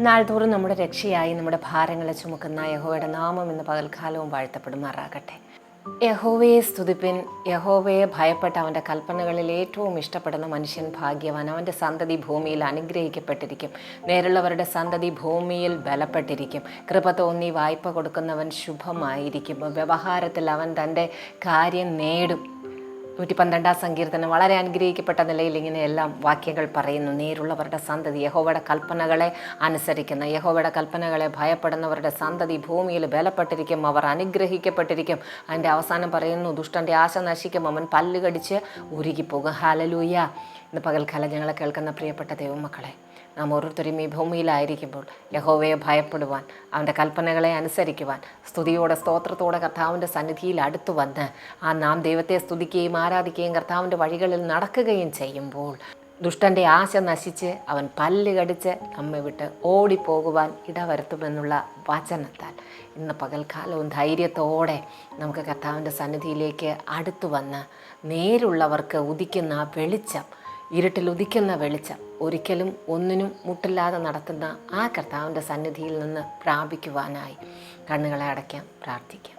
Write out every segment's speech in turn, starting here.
നാൾതോറും നമ്മുടെ രക്ഷയായി നമ്മുടെ ഭാരങ്ങളെ ചുമക്കുന്ന യഹോവയുടെ നാമം ഇന്ന് പകൽക്കാലവും വാഴ്ത്തപ്പെടുമാറാകട്ടെ. യഹോവയെ സ്തുതിപ്പിൻ. യഹോവയെ ഭയപ്പെട്ട അവന്റെ കൽപ്പനകളിൽ ഏറ്റവും ഇഷ്ടപ്പെടുന്ന മനുഷ്യൻ ഭാഗ്യവാൻ. അവന്റെ സന്തതി ഭൂമിയിൽ അനുഗ്രഹിക്കപ്പെട്ടിരിക്കും. നേരുള്ളവരുടെ സന്തതി ഭൂമിയിൽ ബലപ്പെട്ടിരിക്കും. കൃപ തോന്നി വായ്പ കൊടുക്കുന്നവൻ ശുഭമായിരിക്കും. വ്യവഹാരത്തിൽ അവൻ തന്റെ കാര്യം നേടും. നൂറ്റി പന്ത്രണ്ടാം സങ്കീർത്തനം വളരെ അനുഗ്രഹിക്കപ്പെട്ട നിലയിൽ ഇങ്ങനെയെല്ലാം വാക്യങ്ങൾ പറയുന്നു. നേരുള്ളവരുടെ സന്തതി യഹോവയുടെ കൽപ്പനകളെ അനുസരിക്കുന്ന യഹോവയുടെ കൽപ്പനകളെ ഭയപ്പെടുന്നവരുടെ സന്തതി ഭൂമിയിൽ ബലപ്പെട്ടിരിക്കും അവർ അനുഗ്രഹിക്കപ്പെട്ടിരിക്കും. അതിന്റെ അവസാനം പറയുന്നു ദുഷ്ടന്റെ ആശ നശിക്കും അവൻ പല്ലുകടിച്ച് ഉരുകിപ്പോകും. ഹാലലൂയ ഇന്ന് പകൽക്കാലം ഞങ്ങളെ കേൾക്കുന്ന പ്രിയപ്പെട്ട ദൈവമക്കളെ നാം ഓരോരുത്തരും ഈ ഭൂമിയിലായിരിക്കുമ്പോൾ യഹോവയെ ഭയപ്പെടുവാൻ അവന്റെ കൽപ്പനകളെ അനുസരിക്കുവാൻ സ്തുതിയോടെ സ്തോത്രത്തോടെ കർത്താവിന്റെ സന്നിധിയിൽ അടുത്തു വന്ന് ആ നാം ദൈവത്തെ സ്തുതിക്കുകയും ആരാധിക്കുകയും കർത്താവിന്റെ വഴികളിൽ നടക്കുകയും ചെയ്യുമ്പോൾ ദുഷ്ടന്റെ ആശ നശിച്ച് അവൻ പല്ല് കടിച്ച് നമ്മെ വിട്ട് ഓടിപ്പോകുവാൻ ഇടവരുത്തുമെന്നുള്ള വചനത്താൽ ഇന്ന് പകൽക്കാലവും ധൈര്യത്തോടെ നമുക്ക് കർത്താവിന്റെ സന്നിധിയിലേക്ക് അടുത്തു വന്ന് നേരുള്ളവർക്ക് ഉദിക്കുന്ന ആ വെളിച്ചം ഇരുട്ടിൽ ഉദിക്കുന്ന വെളിച്ചം ഒരിക്കലും ഒന്നിനും മുട്ടില്ലാതെ നടത്തുന്ന ആ കർത്താവിന്റെ സന്നിധിയിൽ നിന്ന് പ്രാപിക്കുവാനായി കണ്ണുകളെ അടയ്ക്കാം പ്രാർത്ഥിക്കാം.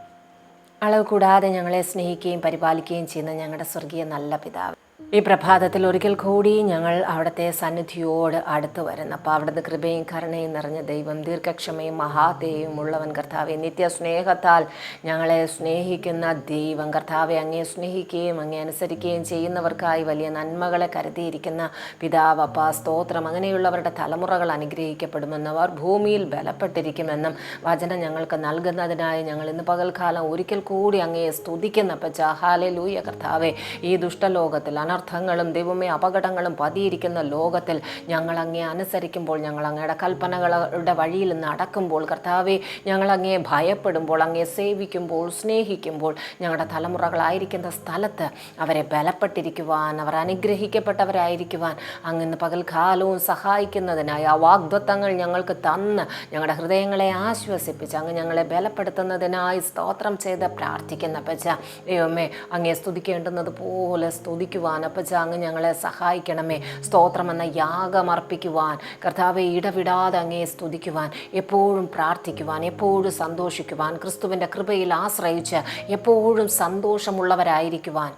അളവ് കൂടാതെ ഞങ്ങളെ സ്നേഹിക്കുകയും പരിപാലിക്കുകയും ചെയ്യുന്ന ഞങ്ങളുടെ സ്വർഗീയ നല്ല പിതാവ്. ഈ പ്രഭാതത്തിൽ ഒരിക്കൽ കൂടി ഞങ്ങൾ അവിടുത്തെ സന്നിധിയോട് അടുത്ത് വരുന്നു. അപ്പോൾ അവിടുത്തെ കൃപയും കരുണയും നിറഞ്ഞ ദൈവം ദീർഘക്ഷമയും മഹാദേവും ഉള്ളവൻ കർത്താവെ നിത്യ സ്നേഹത്താൽ ഞങ്ങളെ സ്നേഹിക്കുന്ന ദൈവം കർത്താവെ അങ്ങേ സ്നേഹിക്കുകയും അങ്ങേ അനുസരിക്കുകയും ചെയ്യുന്നവർക്കായി വലിയ നന്മകളെ കരുതിയിരിക്കുന്ന പിതാവ് അപ്പ സ്തോത്രം അങ്ങനെയുള്ളവരുടെ തലമുറകൾ അനുഗ്രഹിക്കപ്പെടുമെന്നും അവർ ഭൂമിയിൽ ബലപ്പെട്ടിരിക്കുമെന്നും വചനം ഞങ്ങൾക്ക് നൽകുന്നതിനായി ഞങ്ങൾ ഇന്ന് പകൽക്കാലം ഒരിക്കൽ കൂടി അങ്ങയെ സ്തുതിക്കുന്ന. പച്ചാഹാലെ ലൂയ കർത്താവെ ഈ ദുഷ്ടലോകത്തിൽ അനർത്ഥങ്ങളും ദൈവമേ അപകടങ്ങളും പതിയിരിക്കുന്ന ലോകത്തിൽ ഞങ്ങൾ അങ്ങേ അനുസരിക്കുമ്പോൾ ഞങ്ങൾ അങ്ങയുടെ കൽപ്പനകളുടെ വഴിയിൽ നടക്കുമ്പോൾ കർത്താവെ ഞങ്ങൾ അങ്ങേ ഭയപ്പെടുമ്പോൾ അങ്ങേ സേവിക്കുമ്പോൾ സ്നേഹിക്കുമ്പോൾ ഞങ്ങളുടെ തലമുറകളായിരിക്കുന്ന സ്ഥലത്ത് അവരെ ബലപ്പെട്ടിരിക്കുവാൻ അവർ അനുഗ്രഹിക്കപ്പെട്ടവരായിരിക്കുവാൻ അങ്ങ് പകൽകാലവും സഹായിക്കുന്നതിനായി ആ വാഗ്ദത്തങ്ങൾ ഞങ്ങൾക്ക് തന്ന് ഞങ്ങളുടെ ഹൃദയങ്ങളെ ആശ്വസിപ്പിച്ച് അങ്ങ് ഞങ്ങളെ ബലപ്പെടുത്തുന്നതിനായി സ്തോത്രം ചെയ്ത് പ്രാർത്ഥിക്കുന്ന പച്ച ദൈവമേ അങ്ങേ സ്തുതിക്കേണ്ടുന്നത് പോലെ സ്തുതിക്കുവാൻ അപ്പച്ച അങ്ങ് ഞങ്ങളെ സഹായിക്കണമേ. സ്തോത്രമെന്ന യാഗമർപ്പിക്കുവാൻ കർത്താവെ ഇടവിടാതെ അങ്ങേ സ്തുതിക്കുവാൻ എപ്പോഴും പ്രാർത്ഥിക്കുവാൻ എപ്പോഴും സന്തോഷിക്കുവാൻ ക്രിസ്തുവിന്റെ കൃപയിൽ ആശ്രയിച്ച് എപ്പോഴും സന്തോഷമുള്ളവരായിരിക്കുവാൻ.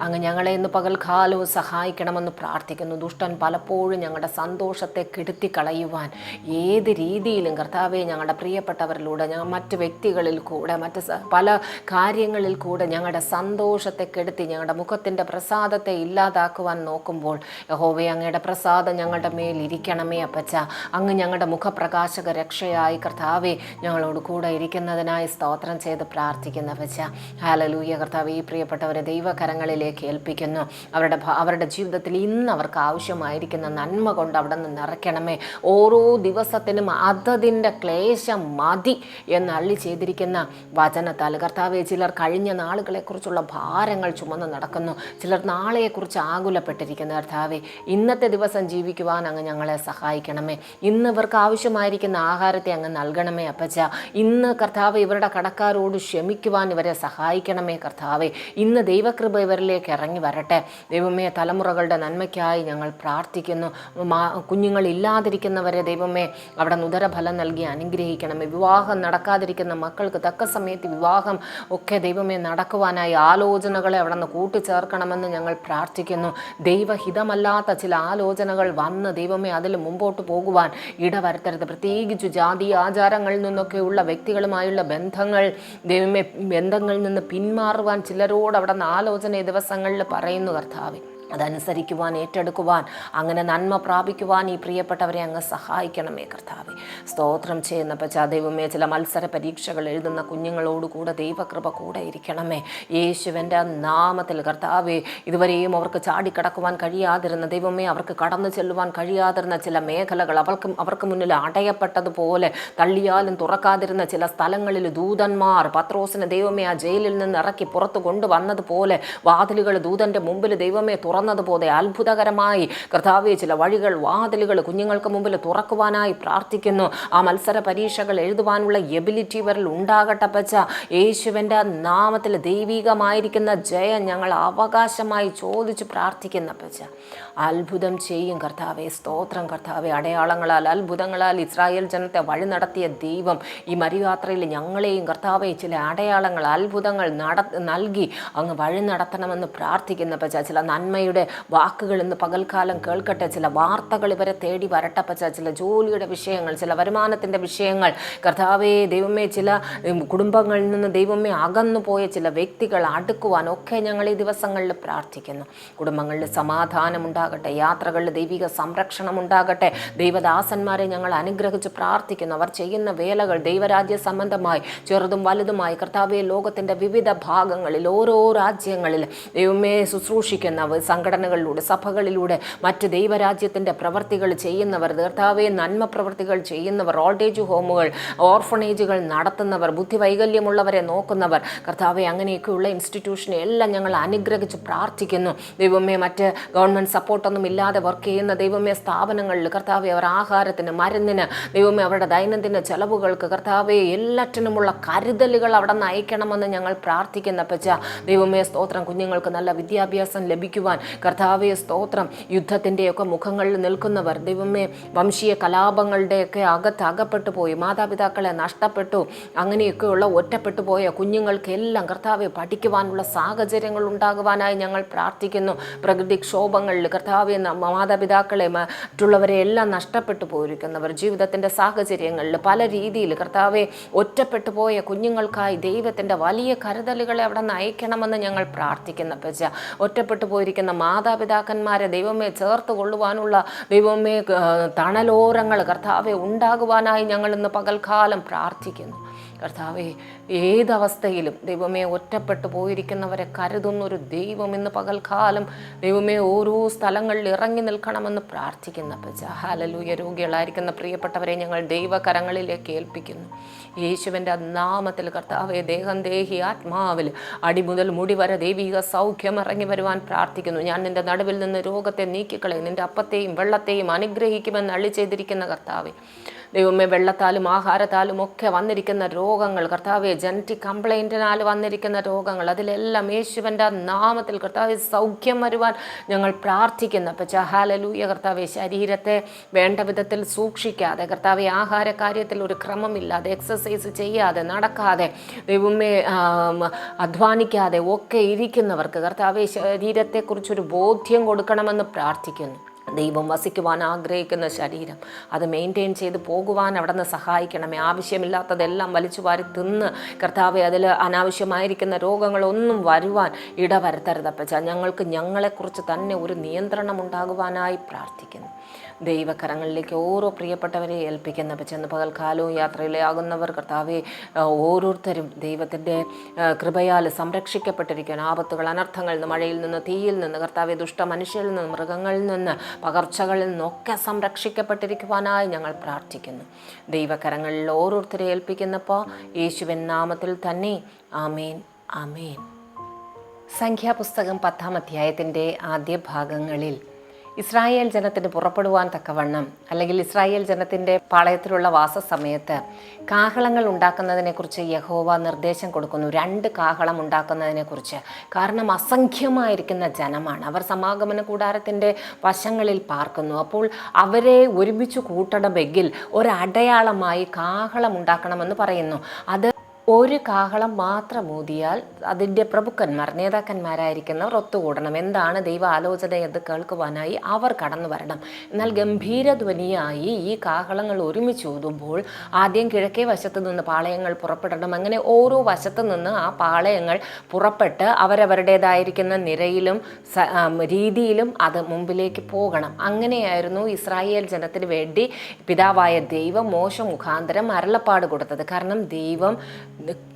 അങ്ങ് ഞങ്ങളെ ഇന്ന് പകൽക്കാലവും സഹായിക്കണമെന്ന് പ്രാർത്ഥിക്കുന്നു. ദുഷ്ടൻ പലപ്പോഴും ഞങ്ങളുടെ സന്തോഷത്തെ കെടുത്തി കളയുവാൻ ഏത് രീതിയിലും കർത്താവെ ഞങ്ങളുടെ പ്രിയപ്പെട്ടവരിലൂടെ ഞങ്ങൾ മറ്റ് വ്യക്തികളിൽ കൂടെ മറ്റ് പല കാര്യങ്ങളിൽ കൂടെ ഞങ്ങളുടെ സന്തോഷത്തെ കെടുത്തി ഞങ്ങളുടെ മുഖത്തിന്റെ പ്രസാദത്തെ ഇല്ലാതാക്കുവാൻ നോക്കുമ്പോൾ യഹോവെ അങ്ങയുടെ പ്രസാദം ഞങ്ങളുടെ മേൽ ഇരിക്കണമേ അപ്പച്ച. അങ്ങ് ഞങ്ങളുടെ മുഖപ്രകാശക രക്ഷയായി കർത്താവെ ഞങ്ങളോട് കൂടെ ഇരിക്കുന്നതിനായി സ്തോത്രം ചെയ്ത് പ്രാർത്ഥിക്കുന്ന അപ്പച്ച. ഹാലലൂയ കർത്താവ് ഈ പ്രിയപ്പെട്ടവരെ ദൈവകരങ്ങളിലേക്ക് ഏൽപ്പിക്കുന്നു. അവരുടെ അവരുടെ ജീവിതത്തിൽ ഇന്ന് അവർക്ക് ആവശ്യമായിരിക്കുന്ന നന്മ കൊണ്ട് അവിടെ നിന്ന് നിറയ്ക്കണമേ. ഓരോ ദിവസത്തിനും അതതിന്റെ ക്ലേശം മതി എന്ന് അള്ളി ചെയ്തിരിക്കുന്ന വചനത്താൽ കർത്താവെ ചിലർ കഴിഞ്ഞ നാളുകളെക്കുറിച്ചുള്ള ഭാരങ്ങൾ ചുമന്ന് നടക്കുന്നു. ചിലർ നാളെയെക്കുറിച്ച് ആകുലപ്പെട്ടിരിക്കുന്ന കർത്താവെ ഇന്നത്തെ ദിവസം ജീവിക്കുവാൻ അങ്ങ് ഞങ്ങളെ സഹായിക്കണമേ. ഇന്ന് ഇവർക്ക് ആവശ്യമായിരിക്കുന്ന ആഹാരത്തെ അങ്ങ് നൽകണമേ അപ്പച്ച. ഇന്ന് കർത്താവ് ഇവരുടെ കടക്കാരോട് ക്ഷമിക്കുവാൻ ഇവരെ സഹായിക്കണമേ കർത്താവെ. ഇന്ന് ദൈവകൃപ ഇവരിലേക്ക് ഇറങ്ങി വരട്ടെ. ദൈവമേ തലമുറകളുടെ നന്മയ്ക്കായി ഞങ്ങൾ പ്രാർത്ഥിക്കുന്നു. കുഞ്ഞുങ്ങളില്ലാതിരിക്കുന്നവരെ ദൈവമേ അവിടെ നുദരഫലം നൽകി അനുഗ്രഹിക്കണമേ. വിവാഹം നടക്കാതിരിക്കുന്ന മക്കൾക്ക് തക്ക സമയത്ത് വിവാഹം ഒക്കെ ദൈവമേ നടക്കുവാനായി ആലോചനകളെ അവിടെ നിന്ന് കൂട്ടിച്ചേർക്കണമെന്ന് ഞങ്ങൾ പ്രാർത്ഥിക്കുന്നു. ദൈവഹിതമല്ലാത്ത ചില ആലോചനകൾ വന്ന് ദൈവമേ അതിൽ മുമ്പോട്ട് പോകുവാൻ ഇടവരുത്തരുത്. പ്രത്യേകിച്ച് ജാതി ആചാരങ്ങളിൽ നിന്നൊക്കെയുള്ള വ്യക്തികളുമായുള്ള ബന്ധങ്ങൾ ദൈവമേ ബന്ധങ്ങളിൽ നിന്ന് പിന്മാറുവാൻ ചിലരോട് അവിടെ നിന്ന് ആലോചന ദിവസങ്ങളിൽ പറയുന്നു കർത്താവെ. അതനുസരിക്കുവാൻ ഏറ്റെടുക്കുവാൻ അങ്ങനെ നന്മ പ്രാപിക്കുവാൻ ഈ പ്രിയപ്പെട്ടവരെ അങ്ങ് സഹായിക്കണമേ കർത്താവെ. സ്തോത്രം ചെയ്യുന്ന പച്ചാ ദൈവമേ ചില മത്സര പരീക്ഷകൾ എഴുതുന്ന കുഞ്ഞുങ്ങളോട് കൂടെ ദൈവകൃപ കൂടെ ഇരിക്കണമേ. യേശുവിന്റെ നാമത്തിൽ കർത്താവെ ഇതുവരെയും അവർക്ക് ചാടിക്കടക്കുവാൻ കഴിയാതിരുന്ന ദൈവമേ അവർക്ക് കടന്നു ചെല്ലുവാൻ കഴിയാതിരുന്ന ചില മേഖലകൾ അവർക്ക് അവർക്ക് മുന്നിൽ അടയപ്പെട്ടതുപോലെ തള്ളിയാലും തുറക്കാതിരുന്ന ചില സ്ഥലങ്ങളിൽ ദൂതന്മാർ പത്രോസിന് ദൈവമേ ആ ജയിലിൽ നിന്ന് ഇറക്കി പുറത്തു കൊണ്ടുവന്നതുപോലെ വാതിലുകൾ ദൂതന്റെ മുമ്പിൽ ദൈവമേ തുറ തുറന്നതുപോലെ അത്ഭുതകരമായി. കർത്താവെ ചില വഴികൾ വാതിലുകൾ കുഞ്ഞുങ്ങൾക്ക് മുമ്പിൽ തുറക്കുവാനായി പ്രാർത്ഥിക്കുന്നു. ആ മത്സര പരീക്ഷകൾ എഴുതുവാനുള്ള എബിലിറ്റി ഇവരിൽ ഉണ്ടാകട്ടെ പച്ച യേശുവിന്റെ നാമത്തിൽ ദൈവികമായിരിക്കുന്ന ജയം ഞങ്ങൾ അവകാശമായി ചോദിച്ച് പ്രാർത്ഥിക്കുന്ന പച്ച അത്ഭുതം ചെയ്യും കർത്താവെ സ്തോത്രം കർത്താവെ. അടയാളങ്ങളാൽ അത്ഭുതങ്ങളാൽ ഇസ്രായേൽ ജനത്തെ വഴി നടത്തിയ ദൈവം ഈ മരുയാത്രയിൽ ഞങ്ങളെയും കർത്താവെ ചില അടയാളങ്ങൾ അത്ഭുതങ്ങൾ നട നൽകി അങ്ങ് വഴി നടത്തണമെന്ന് പ്രാർത്ഥിക്കുന്ന പച്ച ചില നന്മയുടെ വാക്കുകൾ ഇന്ന് പകൽക്കാലം കേൾക്കട്ടെ. ചില വാർത്തകൾ ഇവരെ തേടി വരട്ടപ്പച്ച ചില ജോലിയുടെ വിഷയങ്ങൾ ചില വരുമാനത്തിന്റെ വിഷയങ്ങൾ. കർത്താവേ ദൈവമേ ചില കുടുംബങ്ങളിൽ നിന്ന് ദൈവമേ അകന്നു പോയ ചില വ്യക്തികൾ അടുക്കുവാൻ ഒക്കെ ഞങ്ങൾ ഈ ദിവസങ്ങളിൽ പ്രാർത്ഥിക്കുന്നു. കുടുംബങ്ങളിൽ സമാധാനം ഉണ്ടാകട്ടെ യാത്രകളിൽ ദൈവിക സംരക്ഷണം ഉണ്ടാകട്ടെ. ദൈവദാസന്മാരെ ഞങ്ങൾ അനുഗ്രഹിച്ച് പ്രാർത്ഥിക്കുന്നു. അവർ ചെയ്യുന്ന വേലകൾ ദൈവരാജ്യ സംബന്ധമായി ചെറുതും വലുതുമായി. കർത്താവെ ലോകത്തിന്റെ വിവിധ ഭാഗങ്ങളിൽ ഓരോ രാജ്യങ്ങളിൽ ദൈവമേ ശുശ്രൂഷിക്കുന്നവർ സംഘടനകളിലൂടെ സഭകളിലൂടെ മറ്റ് ദൈവരാജ്യത്തിന്റെ പ്രവർത്തികൾ ചെയ്യുന്നവർ കർത്താവെ നന്മ പ്രവർത്തികൾ ചെയ്യുന്നവർ ഓൾഡേജ് ഹോമുകൾ ഓർഫണേജുകൾ നടത്തുന്നവർ ബുദ്ധിവൈകല്യമുള്ളവരെ നോക്കുന്നവർ. കർത്താവെ അങ്ങനെയൊക്കെയുള്ള ഇൻസ്റ്റിറ്റ്യൂഷനെ എല്ലാം ഞങ്ങൾ അനുഗ്രഹിച്ച് പ്രാർത്ഥിക്കുന്നു. ദൈവമേ മറ്റ് ഗവൺമെന്റ് സപ്പോർട്ടൊന്നും ഇല്ലാതെ വർക്ക് ചെയ്യുന്ന ദൈവമേ സ്ഥാപനങ്ങളിൽ കർത്താവെ അവർ ആഹാരത്തിന് മരുന്നിന് ദൈവമേ അവരുടെ ദൈനംദിന ചെലവുകൾക്ക് കർത്താവെ എല്ലാറ്റിനുമുള്ള കരുതലുകൾ അവിടെ നയിക്കണമെന്ന് ഞങ്ങൾ പ്രാർത്ഥിക്കുന്ന പച്ച ദൈവമേ സ്തോത്രം. കുഞ്ഞുങ്ങൾക്ക് നല്ല വിദ്യാഭ്യാസം ലഭിക്കുവാൻ കർത്താവെ സ്തോത്രം. യുദ്ധത്തിന്റെയൊക്കെ മുഖങ്ങളിൽ നിൽക്കുന്നവർ ദൈവമേ വംശീയ കലാപങ്ങളുടെയൊക്കെ അകത്ത് അകപ്പെട്ടു പോയി. മാതാപിതാക്കളെ നഷ്ടപ്പെട്ടു. അങ്ങനെയൊക്കെയുള്ള ഒറ്റപ്പെട്ടു പോയ കുഞ്ഞുങ്ങൾക്കെല്ലാം കർത്താവെ പഠിക്കുവാനുള്ള സാഹചര്യങ്ങൾ ഉണ്ടാകുവാനായി ഞങ്ങൾ പ്രാർത്ഥിക്കുന്നു. പ്രകൃതിക്ഷോഭങ്ങളിൽ കർത്താവെ മാതാപിതാക്കളെ മറ്റുള്ളവരെ എല്ലാം നഷ്ടപ്പെട്ടു പോയിരിക്കുന്നവർ ജീവിതത്തിന്റെ സാഹചര്യങ്ങളിൽ പല രീതിയിൽ കർത്താവെ ഒറ്റപ്പെട്ടു പോയ കുഞ്ഞുങ്ങൾക്കായി ദൈവത്തിന്റെ വലിയ കരുതലുകളെ അവിടെ നയിക്കണമെന്ന് ഞങ്ങൾ പ്രാർത്ഥിക്കുന്നു പച്ച ഒറ്റപ്പെട്ടു പോയിരിക്കുന്ന മാതാപിതാക്കന്മാരെ ദൈവമേ ചേർത്ത് കൊള്ളുവാനുള്ള ദൈവമേ തണലോരങ്ങൾ കർത്താവെ ഉണ്ടാകുവാനായി ഞങ്ങൾ ഇന്ന് പകൽക്കാലം പ്രാർത്ഥിക്കുന്നു. കർത്താവെ ഏതവസ്ഥയിലും ദൈവമേ ഒറ്റപ്പെട്ടു പോയിരിക്കുന്നവരെ കരുതുന്നൊരു ദൈവം ഇന്ന് പകൽക്കാലം ദൈവമേ ഓരോ സ്ഥലങ്ങളിൽ ഇറങ്ങി നിൽക്കണമെന്ന് പ്രാർത്ഥിക്കുന്ന പച്ച രോഗികളായിരിക്കുന്ന പ്രിയപ്പെട്ടവരെ ഞങ്ങൾ ദൈവകരങ്ങളിലേക്ക് ഏൽപ്പിക്കുന്നു. യേശുവിന്റെ നാമത്തിൽ കർത്താവെ ദേഹം ദേഹി ആത്മാവിൽ അടി മുതൽ മുടി വരെ ദൈവിക സൗഖ്യം ഇറങ്ങി വരുവാൻ പ്രാർത്ഥിക്കുന്നു. ഞാൻ നിന്റെ നടുവിൽ നിന്ന് രോഗത്തെ നീക്കിക്കളയും നിന്റെ അപ്പത്തെയും വെള്ളത്തെയും അനുഗ്രഹിക്കുമെന്ന് അള്ളി ചെയ്തിരിക്കുന്ന കർത്താവെ ദൈവമേ വെള്ളത്താലും ആഹാരത്താലും ഒക്കെ വന്നിരിക്കുന്ന രോഗങ്ങൾ കർത്താവെ ജനറ്റിക് കംപ്ലൈന്റിനാൽ വന്നിരിക്കുന്ന രോഗങ്ങൾ അതിലെല്ലാം യേശുവിന്റെ നാമത്തിൽ കർത്താവ് സൗഖ്യം വരുവാൻ ഞങ്ങൾ പ്രാർത്ഥിക്കുന്നു. അപ്പം ഹാലലൂയ കർത്താവെ ശരീരത്തെ വേണ്ട വിധത്തിൽ സൂക്ഷിക്കാതെ കർത്താവെ ആഹാര കാര്യത്തിൽ ഒരു ക്രമമില്ലാതെ എക്സസൈസ് ചെയ്യാതെ നടക്കാതെ ദൈവമേ അധ്വാനിക്കാതെ ഒക്കെ ഇരിക്കുന്നവർക്ക് കർത്താവെ ശരീരത്തെക്കുറിച്ചൊരു ബോധ്യം കൊടുക്കണമെന്ന് പ്രാർത്ഥിക്കുന്നു. ദൈവം വസിക്കുവാൻ ആഗ്രഹിക്കുന്ന ശരീരം. അത് മെയിന്റെയിൻ ചെയ്ത് പോകുവാൻ അവിടെ നിന്ന് സഹായിക്കണമേ. ആവശ്യമില്ലാത്തതെല്ലാം വലിച്ചു വാരി തിന്ന് കർത്താവെ അതിൽ അനാവശ്യമായിരിക്കുന്ന രോഗങ്ങളൊന്നും വരുവാൻ ഇടവരുത്തരുതപ്പച്ച. ഞങ്ങൾക്ക് ഞങ്ങളെക്കുറിച്ച് തന്നെ ഒരു നിയന്ത്രണം ഉണ്ടാകുവാനായി പ്രാർത്ഥിക്കുന്നു. ദൈവകരങ്ങളിലേക്ക് ഓരോ പ്രിയപ്പെട്ടവരെ ഏൽപ്പിക്കുന്ന ചെന്ന് പകൽക്കാലവും യാത്രയിലാകുന്നവർ കർത്താവെ ഓരോരുത്തരും ദൈവത്തിന്റെ കൃപയാൽ സംരക്ഷിക്കപ്പെട്ടിരിക്കുകയാണ്. ആപത്തുകൾ അനർത്ഥങ്ങളിൽ നിന്ന് മഴയിൽ നിന്ന് തീയിൽ നിന്ന് കർത്താവെ ദുഷ്ട മനുഷ്യരിൽ നിന്ന് മൃഗങ്ങളിൽ നിന്ന് പകർച്ചകളിൽ നിന്നൊക്കെ സംരക്ഷിക്കപ്പെട്ടിരിക്കുവാനായി ഞങ്ങൾ പ്രാർത്ഥിക്കുന്നു. ദൈവകരങ്ങളിൽ ഓരോരുത്തരെ ഏൽപ്പിക്കുന്നപ്പോൾ യേശുവിൻ നാമത്തിൽ തന്നെ ആമേൻ ആമേൻ. സംഖ്യാപുസ്തകം പത്താം അധ്യായത്തിന്റെ ആദ്യ ഭാഗങ്ങളിൽ ഇസ്രായേൽ ജനത്തിന് പുറപ്പെടുവാൻ തക്കവണ്ണം അല്ലെങ്കിൽ ഇസ്രായേൽ ജനത്തിന്റെ പാളയത്തിലുള്ള വാസസമയത്ത് കാഹളങ്ങൾ ഉണ്ടാക്കുന്നതിനെക്കുറിച്ച് യഹോവ നിർദ്ദേശം കൊടുക്കുന്നു. രണ്ട് കാഹളം ഉണ്ടാക്കുന്നതിനെക്കുറിച്ച്. കാരണം അസംഖ്യമായിരിക്കുന്ന ജനമാണ്. അവർ സമാഗമന കൂടാരത്തിന്റെ വശങ്ങളിൽ പാർക്കുന്നു. അപ്പോൾ അവരെ ഒരുമിച്ച് കൂട്ടണമെങ്കിൽ ഒരടയാളമായി കാഹളം ഉണ്ടാക്കണമെന്ന് പറയുന്നു. അത് ഒരു കാഹളം മാത്രം ഊതിയാൽ അതിന്റെ പ്രഭുക്കന്മാർ നേതാക്കന്മാരായിരിക്കുന്നവർ ഒത്തുകൂടണം. എന്താണ് ദൈവ ആലോചന എന്ന് കേൾക്കുവാനായി അവർ കടന്നു വരണം. എന്നാൽ ഗംഭീരധ്വനിയായി ഈ കാഹളങ്ങൾ ഒരുമിച്ച് ഊതുമ്പോൾ ആദ്യം കിഴക്കേ വശത്ത് നിന്ന് പാളയങ്ങൾ പുറപ്പെടണം. അങ്ങനെ ഓരോ വശത്ത് നിന്ന് ആ പാളയങ്ങൾ പുറപ്പെട്ട് അവരവരുടേതായിരിക്കുന്ന നിരയിലും രീതിയിലും അത് മുമ്പിലേക്ക് പോകണം. അങ്ങനെയായിരുന്നു ഇസ്രായേൽ ജനത്തിന് വേണ്ടി പിതാവായ ദൈവം മോശ മുഖാന്തരം അരളപ്പാട് കൊടുത്തത്. കാരണം ദൈവം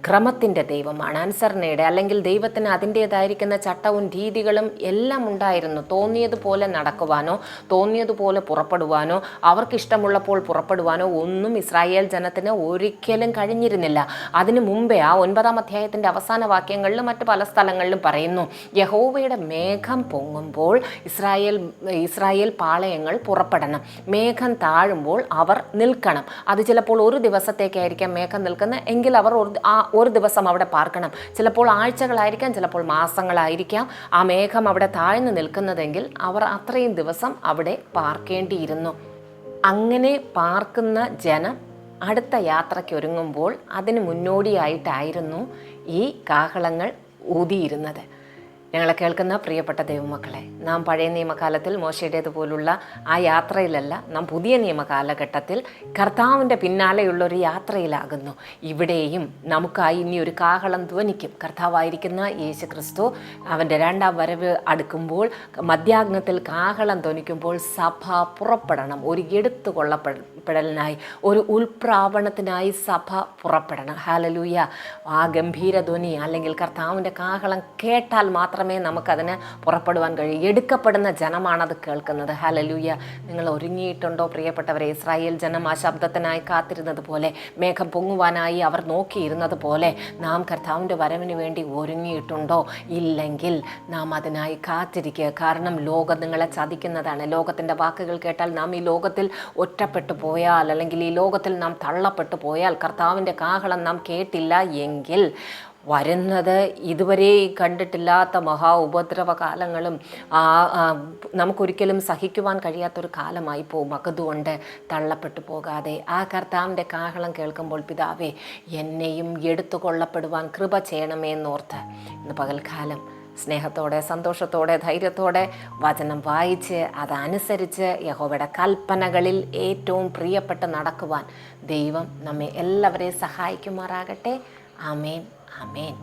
ക്രമത്തിന്റെ ദൈവമാണ് അനുസരണയുടെ അല്ലെങ്കിൽ ദൈവത്തിന് അതിന്റേതായിരിക്കുന്ന ചട്ടവും രീതികളും എല്ലാം ഉണ്ടായിരുന്നു. തോന്നിയതുപോലെ നടക്കുവാനോ തോന്നിയതുപോലെ പുറപ്പെടുവാനോ അവർക്കിഷ്ടമുള്ളപ്പോൾ പുറപ്പെടുവാനോ ഒന്നും ഇസ്രായേൽ ജനത്തിന് ഒരിക്കലും കഴിഞ്ഞിരുന്നില്ല. അതിനു മുമ്പേ ആ ഒൻപതാം അധ്യായത്തിന്റെ അവസാന വാക്യങ്ങളിലും മറ്റ് പല സ്ഥലങ്ങളിലും പറയുന്നു യഹോവയുടെ മേഘം പൊങ്ങുമ്പോൾ ഇസ്രായേൽ ഇസ്രായേൽ പാളയങ്ങൾ പുറപ്പെടണം. മേഘം താഴുമ്പോൾ അവർ നിൽക്കണം. അത് ചിലപ്പോൾ ഒരു ദിവസത്തേക്കായിരിക്കാം മേഘം നിൽക്കുന്നത്. എങ്കിൽ അവർ ഒരു ആ ഒരു ദിവസം അവിടെ പാർക്കണം. ചിലപ്പോൾ ആഴ്ചകളായിരിക്കാം ചിലപ്പോൾ മാസങ്ങളായിരിക്കാം. ആ മേഘം അവിടെ താഴ്ന്നു നിൽക്കുന്നതെങ്കിൽ അവർ അത്രയും ദിവസം അവിടെ പാർക്കേണ്ടിയിരുന്നു. അങ്ങനെ പാർക്കുന്ന ജനം അടുത്ത യാത്രയ്ക്ക് ഒരുങ്ങുമ്പോൾ അതിന് മുന്നോടിയായിട്ടായിരുന്നു ഈ കാഹളങ്ങൾ ഊതിയിരുന്നത്. ഞങ്ങളെ കേൾക്കുന്ന പ്രിയപ്പെട്ട ദൈവമക്കളെ നാം പഴയ നിയമകാലത്തിൽ മോശയുടേതുപോലുള്ള ആ യാത്രയിലല്ല നാം പുതിയ നിയമകാലഘട്ടത്തിൽ കർത്താവിന്റെ പിന്നാലെയുള്ള ഒരു യാത്രയിലാകുന്നു. ഇവിടെയും നമുക്കായി ഇനി ഒരു കാഹളം ധ്വനിക്കും. കർത്താവായിരിക്കുന്ന യേശു ക്രിസ്തു അവന്റെ രണ്ടാം വരവ് അടുക്കുമ്പോൾ മധ്യാഗ്നത്തിൽ കാഹളം ധ്വനിക്കുമ്പോൾ സഭ പുറപ്പെടണം. ഒരു എടുത്തു കൊള്ളപ്പെടലിനായി ഒരു ഉൽപ്രാവണത്തിനായി സഭ പുറപ്പെടണം. ഹാലലൂയ. ആ ഗംഭീര ധ്വനി അല്ലെങ്കിൽ കർത്താവിന്റെ കാഹളം കേട്ടാൽ മാത്രമേ നമുക്കതിന് പുറപ്പെടുവാൻ കഴിയൂ. എടുക്കപ്പെടുന്ന ജനമാണത് കേൾക്കുന്നത്. ഹലലൂയ നിങ്ങൾ ഒരുങ്ങിയിട്ടുണ്ടോ പ്രിയപ്പെട്ടവരെ? ഇസ്രായേൽ ജനം ആ ശബ്ദത്തിനായി കാത്തിരുന്നത് പോലെ മേഘം പൊങ്ങുവാനായി അവർ നോക്കിയിരുന്നത് പോലെ നാം കർത്താവിന്റെ വരവിന് വേണ്ടി ഒരുങ്ങിയിട്ടുണ്ടോ? ഇല്ലെങ്കിൽ നാം അതിനായി കാത്തിരിക്കുക. കാരണം ലോകം നിങ്ങളെ ചതിക്കുന്നതാണ്. ലോകത്തിന്റെ വാക്കുകൾ കേട്ടാൽ നാം ഈ ലോകത്തിൽ ഒറ്റപ്പെട്ടു പോയാൽ അല്ലെങ്കിൽ ഈ ലോകത്തിൽ നാം തള്ളപ്പെട്ടു പോയാൽ കർത്താവിന്റെ കാഹളം നാം കേട്ടില്ല എങ്കിൽ വരുന്നത് ഇതുവരെ കണ്ടിട്ടില്ലാത്ത മഹാ ഉപദ്രവ കാലങ്ങളും നമുക്കൊരിക്കലും സഹിക്കുവാൻ കഴിയാത്തൊരു കാലമായി പോകും. അതുകൊണ്ട് തള്ളപ്പെട്ടു പോകാതെ. ആ കർത്താവിന്റെ കാഹളം കേൾക്കുമ്പോൾ പിതാവേ എന്നെയും എടുത്തു കൊള്ളപ്പെടുവാൻ കൃപ ചെയ്യണമേ എന്നോർത്ത് ഇന്ന് പകൽക്കാലം സ്നേഹത്തോടെ സന്തോഷത്തോടെ ധൈര്യത്തോടെ വചനം വായിച്ച് അതനുസരിച്ച് യഹോവയുടെ കൽപ്പനകളിൽ ഏറ്റവും പ്രിയപ്പെട്ട് നടക്കുവാൻ ദൈവം നമ്മെ എല്ലാവരെയും സഹായിക്കുമാറാകട്ടെ. ആമേൻ. ആമേൻ